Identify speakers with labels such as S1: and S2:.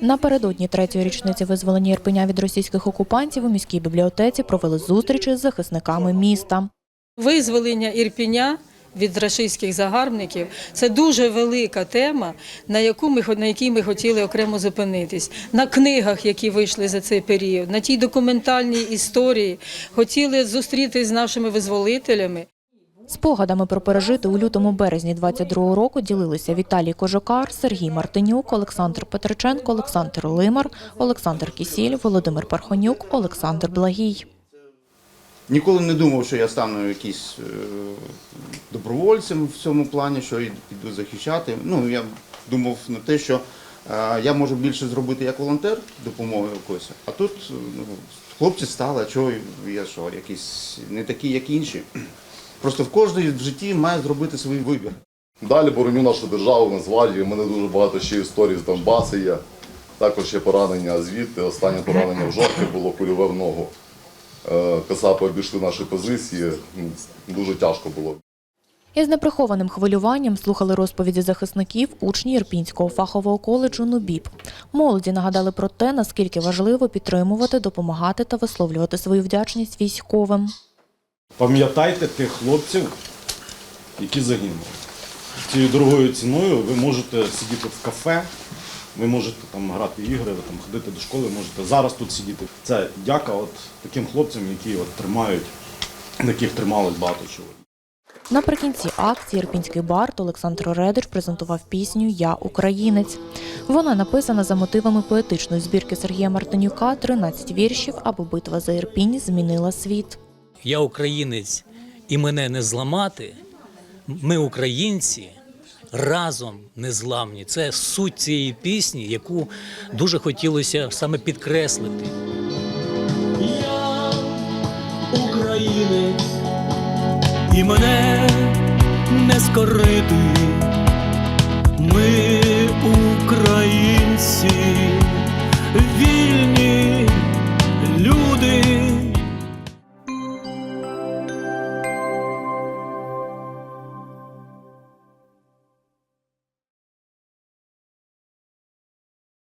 S1: Напередодні третьої річниці визволення Ірпеня від російських окупантів у міській бібліотеці провели зустрічі з захисниками міста.
S2: Визволення Ірпіня від рашистських загарбників це дуже велика тема, на яку ми на якій ми хотіли окремо зупинитись. На книгах, які вийшли за цей період, на тій документальній історії, хотіли зустрітися з нашими визволителями.
S1: Спогадами про пережити у лютому березні 22 року ділилися Віталій Кожокар, Сергій Мартинюк, Олександр Петриченко, Олександр Лимар, Олександр Кісіль, Володимир Пархонюк, Олександр Благій.
S3: Ніколи не думав, що я стану якийсь е, добровольцем в цьому плані, що піду захищати. Ну, я думав на те, що е, я можу більше зробити як волонтер допомоги якоїсь. А тут ну, хлопці стали, а чого я що, якийсь не такий, як інші. Просто в кожній в житті має зробити свій вибір.
S4: Далі бороню нашу державу, Нацгвардію. У мене дуже багато ще історій з Донбасу є. Також є поранення звідти. Останнє поранення в жовтні було кульове в ногу. Е, Касапи обійшли наші позиції. Дуже тяжко було.
S1: Із неприхованим хвилюванням слухали розповіді захисників учні Ірпінського фахового коледжу НУБІП. Молоді нагадали про те, наскільки важливо підтримувати, допомагати та висловлювати свою вдячність військовим.
S5: Пам'ятайте тих хлопців, які загинули. Цією дорогою ціною ви можете сидіти в кафе, ви можете там грати ігри, ви там ходити до школи, можете зараз тут сидіти. Це дяка от таким хлопцям, які от тримають, яких трималось багато чого.
S1: Наприкінці акції Ірпінський бард Олександр Редич презентував пісню Я українець. Вона написана за мотивами поетичної збірки Сергія Мартинюка «13 віршів, або битва за Ірпінь змінила світ
S6: я українець і мене не зламати. Ми, українці, разом незламні. Це суть цієї пісні, яку дуже хотілося саме підкреслити.
S7: Я українець, і мене не скорити. Ми українці. вільні.